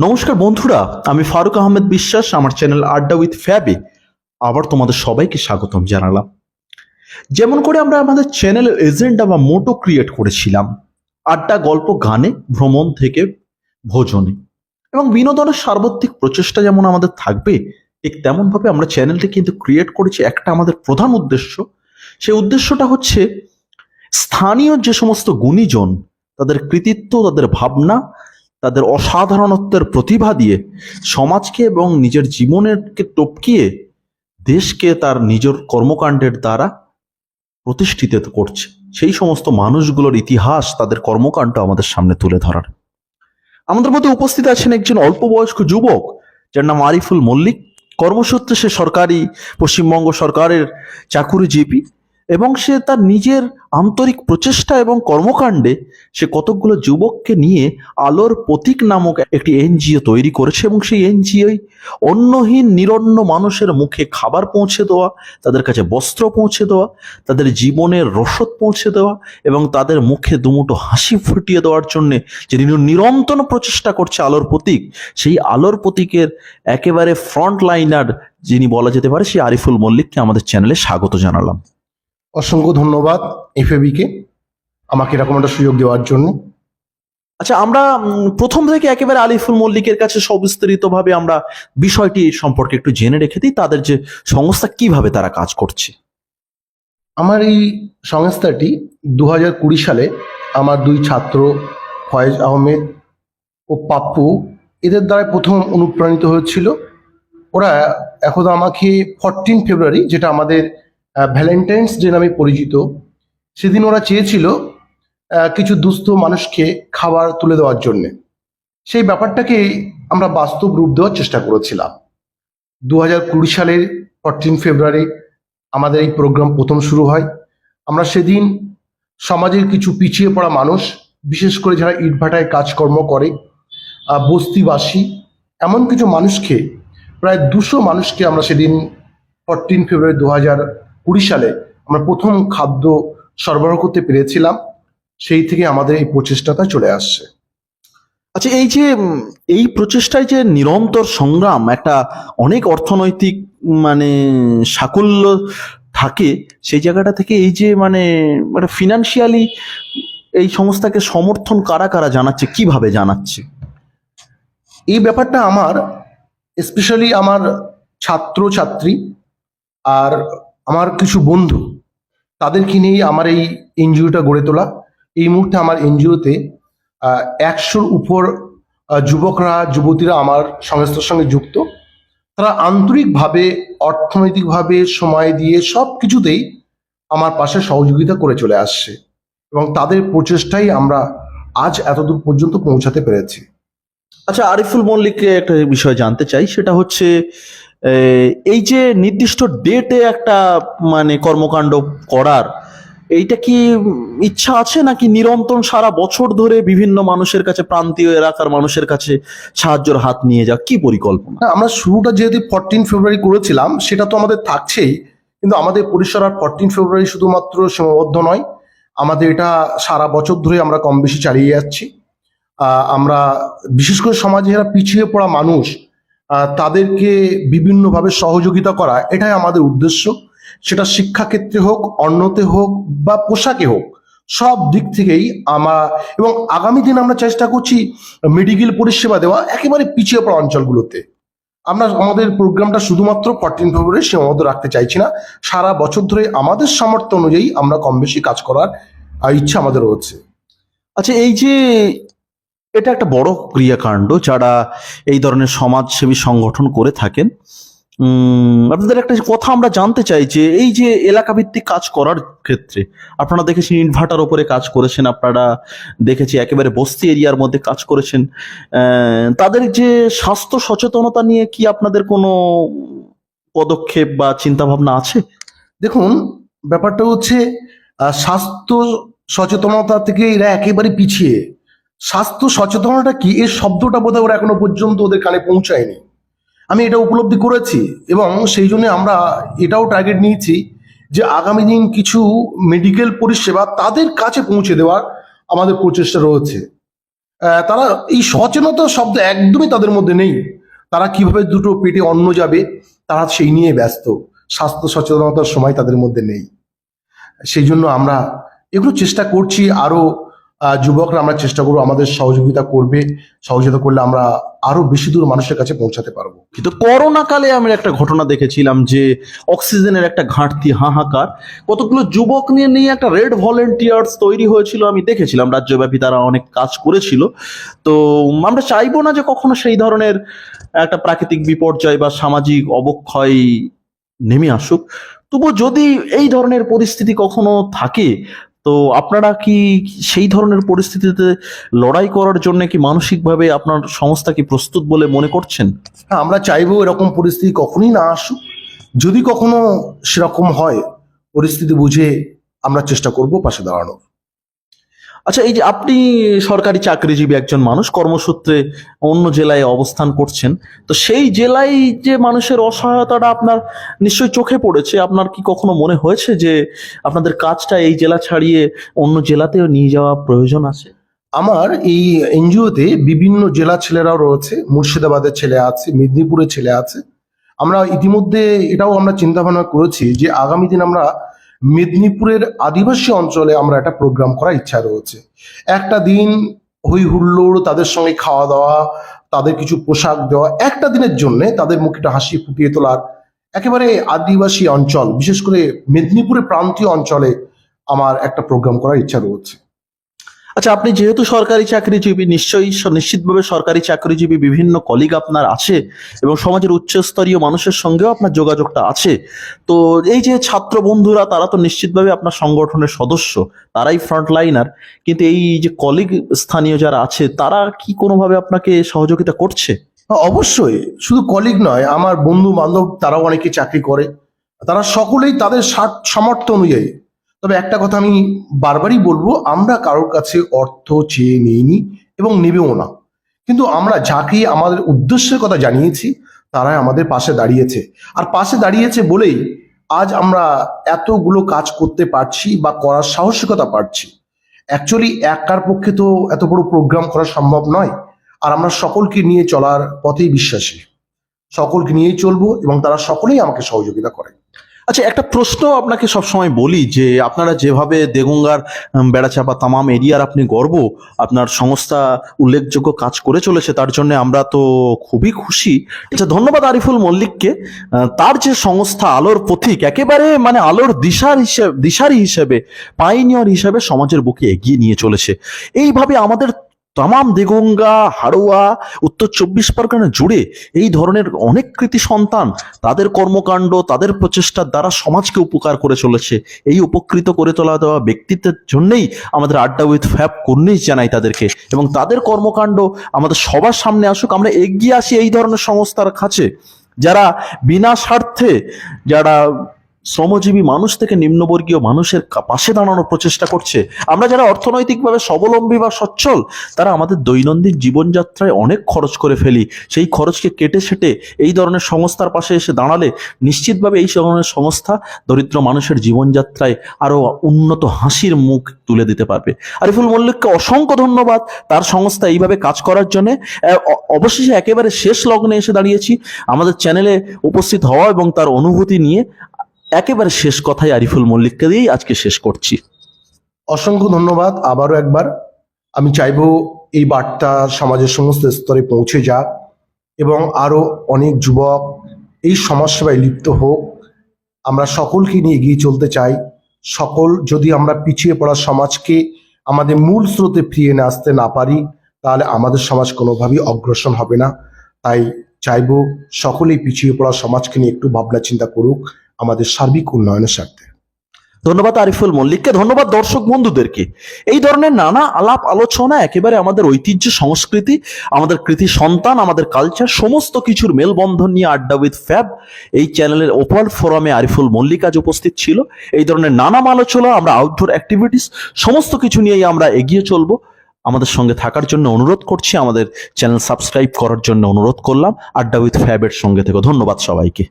নমস্কার বন্ধুরা, আমি ফারুক আহমেদ বিশ্বাস, আমার চ্যানেল আড্ডা উইথ ফ্যাবে। আবার তোমাদের সবাইকে স্বাগতম জানালাম। যেমন করে আমরা আমাদের চ্যানেলের এজেন্ডা বা মোটো ক্রিয়েট করেছিলাম, আড্ডা, গল্প, গানে, ভ্রমণ থেকে ভোজনে। এবং বিনোদনের সার্বত্রিক প্রচেষ্টা যেমন আমাদের থাকবে, ঠিক তেমনভাবে আমরা চ্যানেলটি কিন্তু ক্রিয়েট করেছি। একটা আমাদের প্রধান উদ্দেশ্য, সেই উদ্দেশ্যটা হচ্ছে স্থানীয় যে সমস্ত গুণীজন, তাদের কৃতিত্ব, তাদের ভাবনা তাদের অসাধারণত্বের প্রতিভা দিয়ে সমাজকে এবং নিজের জীবনেরকে টপকিয়ে দেশকে তার নিজের কর্মকাণ্ডের দ্বারা প্রতিষ্ঠিত করছে। সেই সমস্ত মানুষগুলোর ইতিহাস তাদের কর্মকাণ্ড আমাদের সামনে তুলে ধরার। আমাদের মধ্যে উপস্থিত আছেন একজন অল্প বয়স্ক যুবক, যার নাম আরিফুল মল্লিক। কর্মসূত্রে সে সরকারি, পশ্চিমবঙ্গ সরকারের চাকুরিজীবী এবং সে তার নিজের আন্তরিক প্রচেষ্টা এবং কর্মকাণ্ডে সে কতকগুলো যুবককে নিয়ে আলোর প্রতীক নামক একটি এনজিও তৈরি করেছে এবং সেই এনজিওই অন্যহীন নিরন্ন মানুষের মুখে খাবার পৌঁছে দেওয়া, তাদের কাছে বস্ত্র পৌঁছে দেওয়া, তাদের জীবনের রসদ পৌঁছে দেওয়া এবং তাদের মুখে দুমুটো হাসি ফুটিয়ে দেওয়ার জন্যে যে নির- নিরন্তর প্রচেষ্টা করছে আলোর প্রতীক, সেই আলোর প্রতীকের একেবারে ফ্রন্ট লাইনার যিনি বলা যেতে পারে সেই আরিফুল মল্লিককে আমাদের চ্যানেলে স্বাগত জানালাম। অসংখ্য ধন্যবাদ এফএবিকে আমাকে এরকম একটা সুযোগ দেওয়ার জন্য। আচ্ছা আমরা প্রথম থেকে একেবারে আলিফুল মল্লিকের কাছে সবিস্তারিতভাবে আমরা বিষয়টি সম্পর্কে একটু জেনে রেখে দিই তাদের যে সংস্থা কীভাবে তারা কাজ করছে। আমার এই সংস্থাটি দু হাজার কুড়ি সালে আমার দুই ছাত্র ফয়েজ আহমেদ ও পাপ্পু এদের দ্বারা প্রথম অনুপ্রাণিত হয়েছিল। ওরা এখন আমাকে ফরটিন ফেব্রুয়ারি যেটা আমাদের ভ্যালেন্টাইন্স ডে নামে পরিচিত। সেদিন ওরা চেয়েছিল কিছু দুস্থ মানুষকে খাবার তুলে দেওয়ার জন্যে। সেই ব্যাপারটাকে আমরা বাস্তব রূপ দেওয়ার চেষ্টা করেছিলাম। দু হাজার কুড়ি সালের ফরটিন ফেব্রুয়ারি আমাদের এই প্রোগ্রাম প্রথম শুরু হয়। আমরা সেদিন সমাজের কিছু পিছিয়ে পড়া মানুষ, বিশেষ করে যারা ইটভাটায় কাজকর্ম করে বস্তিবাসী, এমন কিছু মানুষকে, প্রায় দুশো মানুষকে আমরা সেদিন ফরটিন ফেব্রুয়ারি দু হাজার কুড়ি সালে আমরা প্রথম খাদ্য সরবরাহ করতে পেরেছিলাম সেই থেকে আমাদের এই প্রচেষ্টাটা চলে আসছে। আচ্ছা এই যে এই প্রচেষ্টায় যে নিরন্তর সংগ্রাম একটা অনেক অর্থনৈতিক মানে সাকল্য থাকে সেই জায়গাটা থেকে এই যে মানে মানে ফিনান্সিয়ালি এই সংস্থাকে সমর্থন কারা কারা জানাচ্ছে কীভাবে জানাচ্ছে? এই ব্যাপারটা আমার স্পেশালি আমার ছাত্র ছাত্রী আর আমার কিছু বন্ধু, তাদেরকে নিয়েই আমার এই এনজিওটা গড়ে তোলা। এই মুহূর্তে আমার এনজিওতে একশোর উপর যুবকরা, যুবতীরা আমার সংস্থার সঙ্গে যুক্ত। তারা আন্তরিকভাবে, অর্থনৈতিকভাবে সময় দিয়ে সব কিছুতেই আমার পাশে সহযোগিতা করে চলে আসছে এবং তাদের প্রচেষ্টাই আমরা আজ এতদূর পর্যন্ত পৌঁছাতে পেরেছি। আচ্ছা আরিফুল মল্লিককে একটা বিষয় জানতে চাই, সেটা হচ্ছে এই যে নির্দিষ্ট ডেটে একটা মানে কর্মকাণ্ড করার, এইটা কি ইচ্ছা আছে নাকি নিরন্তর সারা বছর ধরে বিভিন্ন মানুষের কাছে, প্রান্তীয় এলাকার মানুষের কাছে সাহায্যের হাত নিয়ে যাওয়া? কি পরিকল্পনা? আমরা শুরুটা যেহেতু ফরটিন ফেব্রুয়ারি করেছিলাম, সেটা তো আমাদের থাকছেই। কিন্তু আমাদের পরিসর আর ফরটিন ফেব্রুয়ারি শুধুমাত্র সীমাবদ্ধ নয়। আমাদের এটা সারা বছর ধরে আমরা কম বেশি চালিয়ে যাচ্ছি। আমরা, বিশেষ করে সমাজে যারা পিছিয়ে পড়া মানুষ তাদেরকে বিভিন্নভাবে সহযোগিতা করা, এটাই আমাদের উদ্দেশ্য। সেটা শিক্ষাক্ষেত্রে হোক, অন্যতে হোক, বা পোশাকে হোক, সব দিক থেকেই আমরা, এবং আগামী দিন আমরা চেষ্টা করছি মেডিকেল পরিষেবা দেওয়া একেবারে পিছিয়ে পড়া অঞ্চলগুলোতে। আমরা আমাদের প্রোগ্রামটা শুধুমাত্র ফরটিন ফেব্রুয়ারি সীমাবদ্ধ রাখতে চাইছি না। সারা বছর ধরে আমাদের সামর্থ্য অনুযায়ী আমরা কম বেশি কাজ করার ইচ্ছা আমাদের রয়েছে। আচ্ছা এই যে এটা একটা বড় ক্রিয়াকাণ্ড যারা এই ধরনের সমাজসেবী সংগঠন করে থাকেন। আপনাদের একটা কথা আমরা জানতে চাই যে এই যে এলাকা ভিত্তিক কাজ করার ক্ষেত্রে, আপনারা দেখেছেন ইনভার্টার ওপরে কাজ করেছেন, আপনারা দেখেছি একেবারে বস্তি এরিয়ার মধ্যে কাজ করেছেন। তাদের যে স্বাস্থ্য সচেতনতা নিয়ে কি আপনাদের কোনো পদক্ষেপ বা চিন্তা ভাবনা আছে? দেখুন, ব্যাপারটা হচ্ছে স্বাস্থ্য সচেতনতা থেকে এরা একেবারে পিছিয়ে। স্বাস্থ্য সচেতনতা কি? এই শব্দটা বোধহয় ওরা এখনও পর্যন্ত ওদের কানে পৌঁছায়নি। আমি এটা উপলব্ধি করেছি এবং সেই জন্য আমরা এটাও টার্গেট নিয়েছি যে আগামী দিন কিছু মেডিকেল পরিষেবা তাদের কাছে পৌঁছে দেওয়ার আমাদের প্রচেষ্টা রয়েছে। তারা এই সচেতনতা শব্দ একদমই তাদের মধ্যে নেই। তারা কীভাবে দুটো পেটে অন্ন যাবে তারা সেই নিয়ে ব্যস্ত। স্বাস্থ্য সচেতনতার সময় তাদের মধ্যে নেই। সেই জন্য আমরা এগুলো চেষ্টা করছি আরও আহ, যুবকরা আমরা চেষ্টা করব, আমাদের সহযোগিতা করবে, সহযোগিতা করলে আমরা আরও বেশি দূর মানুষের কাছে পৌঁছাতে পারব। কিন্তু করোনা কালে আমি একটা ঘটনা দেখেছিলাম যে অক্সিজেনের একটা ঘাটতি হাহাকার, কতগুলো যুবক নিয়ে নিয়ে একটা রেড ভলেন্টিয়ার্স তৈরি হয়েছিল, আমি দেখেছিলাম। রাজ্যব্যাপী তারা অনেক কাজ করেছিল। তো আমরা চাইব না যে কখনো সেই ধরনের একটা প্রাকৃতিক বিপর্যয় বা সামাজিক অবক্ষয় নেমে আসুক। তবু যদি এই ধরনের পরিস্থিতি কখনো থাকে তো আপনারা কি সেই ধরনের পরিস্থিতিতে লড়াই করার জন্য কি মানসিকভাবে আপনার সংস্থা কি প্রস্তুত বলে মনে করছেন? হ্যাঁ আমরা চাইব এরকম পরিস্থিতি কখনই না আসুক। যদি কখনো সেরকম হয়, পরিস্থিতি বুঝে আমরা চেষ্টা করব পাশে দাঁড়ানোর। আচ্ছা এই যে আপনি সরকারি চাকরিজীবী একজন মানুষ, কর্মসূত্রে অন্য জেলায় অবস্থান করছেন, তো সেই জেলায় যে মানুষের অসহায়তাটা আপনার নিশ্চয়ই চোখে পড়েছে, আপনার কি কখনো মনে হয়েছে যে আপনাদের কাজটা এই জেলা ছাড়িয়ে অন্য জেলাতেও নিয়ে যাওয়া প্রয়োজন আছে? আমার এই এনজিওতে বিভিন্ন জেলা ছেলেরাও রয়েছে, মুর্শিদাবাদের ছেলে আছে, মেদিনীপুরের ছেলে আছে। আমরা ইতিমধ্যে এটাও আমরা চিন্তা ভাবনা করেছি যে আগামী দিন আমরা মেদিনীপুরের আদিবাসী অঞ্চলে আমরা একটা প্রোগ্রাম করার ইচ্ছা রয়েছে। একটা দিন হই হুল্লোড়, তাদের সঙ্গে খাওয়া দাওয়া, তাদের কিছু পোশাক দেওয়া, একটা দিনের জন্যে তাদের মুখটা হাসি ফুটিয়ে তোলার একেবারে আদিবাসী অঞ্চল, বিশেষ করে মেদিনীপুরের প্রান্তীয় অঞ্চলে আমার একটা প্রোগ্রাম করার ইচ্ছা রয়েছে। আচ্ছা আপনি যেহেতু সরকারি চাকরিজীবী নিশ্চয়ই নিশ্চিতভাবে সরকারি চাকরিজীবী বিভিন্ন কলিগ আপনার আছে এবং সমাজের উচ্চস্তরীয় মানুষের সঙ্গেও আপনার যোগাযোগটা আছে। তো এই যে ছাত্র বন্ধুরা তারা তো নিশ্চিতভাবে আপনার সংগঠনের সদস্য তারাই ফ্রন্ট লাইনার কিন্তু এই যে কলিগ স্থানীয় যারা আছে তারা কি কোনোভাবে আপনাকে সহযোগিতা করছে? হ্যাঁ, অবশ্যই। শুধু কলিগ নয় আমার বন্ধু বান্ধব তারাও অনেকে চাকরি করে। তারা সকলেই তাদের সামর্থ্য অনুযায়ী তবে একটা কথা আমি বারবারই বলব, আমরা কারোর কাছে অর্থ চেয়ে নিইনি এবং নেবেও না। কিন্তু আমরা যাকে আমাদের উদ্দেশ্যের কথা জানিয়েছি, তারাই আমাদের পাশে দাঁড়িয়েছে। আর পাশে দাঁড়িয়েছে বলেই আজ আমরা এতগুলো কাজ করতে পারছি বা করার সাহসিকতা পারছি। অ্যাকচুয়ালি একার পক্ষে তো এত বড় প্রোগ্রাম করা সম্ভব নয়, আর আমরা সকলকে নিয়ে চলার পথেই বিশ্বাসী। সকলকে নিয়েই চলবো এবং তারা সকলেই আমাকে সহযোগিতা করে আচ্ছা একটা প্রশ্ন আপনাকে সবসময় বলি যে, আপনারা যেভাবে দেগঙ্গার বেড়াচাপা তামাম এরিয়ার আপনি গর্ব, আপনার সংস্থা উল্লেখযোগ্য কাজ করে চলেছে, তার জন্য আমরা তো খুবই খুশি। আচ্ছা ধন্যবাদ আরিফুল মল্লিককে। তার যে সংস্থা আলোর পথিক একেবারে মানে আলোর দিশার হিসেবে, দিশারি হিসেবে পাইনিয়র হিসেবে সমাজের বুকে এগিয়ে নিয়ে চলেছে। এইভাবে আমাদের তামাম দেগঙ্গা, হাড়োয়া, উত্তর চব্বিশ পরগনা জুড়ে এই ধরনের অনেক কৃতি সন্তান তাদের কর্মকাণ্ড, তাদের প্রচেষ্টার দ্বারা সমাজকে উপকার করে চলেছে। এই উপকৃত করে তোলা দেওয়া ব্যক্তিত্বের জন্যেই আমাদের আড্ডা উইথ ফ্যাব কর্নিশ জানাই তাদেরকে। এবং তাদের কর্মকাণ্ড আমাদের সবার সামনে আসুক, আমরা এগিয়ে আসি এই ধরনের সংস্থার কাছে। যারা বিনা স্বার্থে, যারা শ্রমজীবী মানুষ থেকে নিম্নবর্গীয় মানুষের পাশে দাঁড়ানোর প্রচেষ্টা করছে। আমরা যারা অর্থনৈতিকভাবে স্বাবলম্বী বা সচ্ছল, তারা আমাদের দৈনন্দিন জীবনযাত্রায় অনেক খরচ করে ফেলি। সেই খরচকে কেটে সেটে এই ধরনের সংস্থার পাশে এসে দাঁড়ালে নিশ্চিতভাবে এই ধরনের সংস্থা দরিদ্র মানুষের জীবনযাত্রায় আরও উন্নত হাসির মুখ তুলে দিতে পারবে। আরিফুল মল্লিককে অসংখ্য ধন্যবাদ তার সংস্থা এইভাবে কাজ করার জন্য। অবশেষে একেবারে শেষ লগ্নে এসে দাঁড়িয়েছি। আমাদের চ্যানেলে উপস্থিত হওয়া এবং তার অনুভূতি নিয়ে একেবারে শেষ কথাই আরিফুল মল্লিককে দিয়েই আজকে শেষ করছি। অসংখ্য ধন্যবাদ। আবারও একবার আমি চাইব এই বার্তা সমাজের সমস্ত স্তরে পৌঁছে যাক এবং আরও অনেক যুবক এই সমাজসেবায় লিপ্ত হোক। আমরা সকলকে নিয়ে এগিয়ে চলতে চাই। সকল যদি আমরা পিছিয়ে পড়া সমাজকে আমাদের মূল স্রোতে ফিরিয়ে নিয়ে আসতে না পারি, তাহলে আমাদের সমাজ কোনোভাবেই অগ্রসর হবে না। তাই চাইব সকলেই পিছিয়ে পড়া সমাজকে নিয়ে একটু ভাবনা চিন্তা করুক। আমাদের সার্বিক উন্নয়নের স্বার্থে। ধন্যবাদ আরিফুল মল্লিককে, ধন্যবাদ দর্শক বন্ধুদেরকে। এই ধরনের নানা আলাপ আলোচনা একেবারে আমাদের ঐতিহ্য, সংস্কৃতি, আমাদের কৃতি সন্তান, আমাদের কালচার সমস্ত কিছুর মেলবন্ধন নিয়ে আড্ডা উইথ ফ্যাব এই চ্যানেলের ওপাল ফোরামে আরিফুল মল্লিক আজ উপস্থিত ছিল। এই ধরনের নানান আলোচনা, আমরা আউটডোর অ্যাক্টিভিটিস সমস্ত কিছু নিয়েই আমরা এগিয়ে চলবো। আমাদের সঙ্গে থাকার জন্য অনুরোধ করছি, আমাদের চ্যানেল সাবস্ক্রাইব করার জন্য অনুরোধ করলাম। আড্ডা উইথ ফ্যাবের সঙ্গে থেকে। ধন্যবাদ সবাইকে।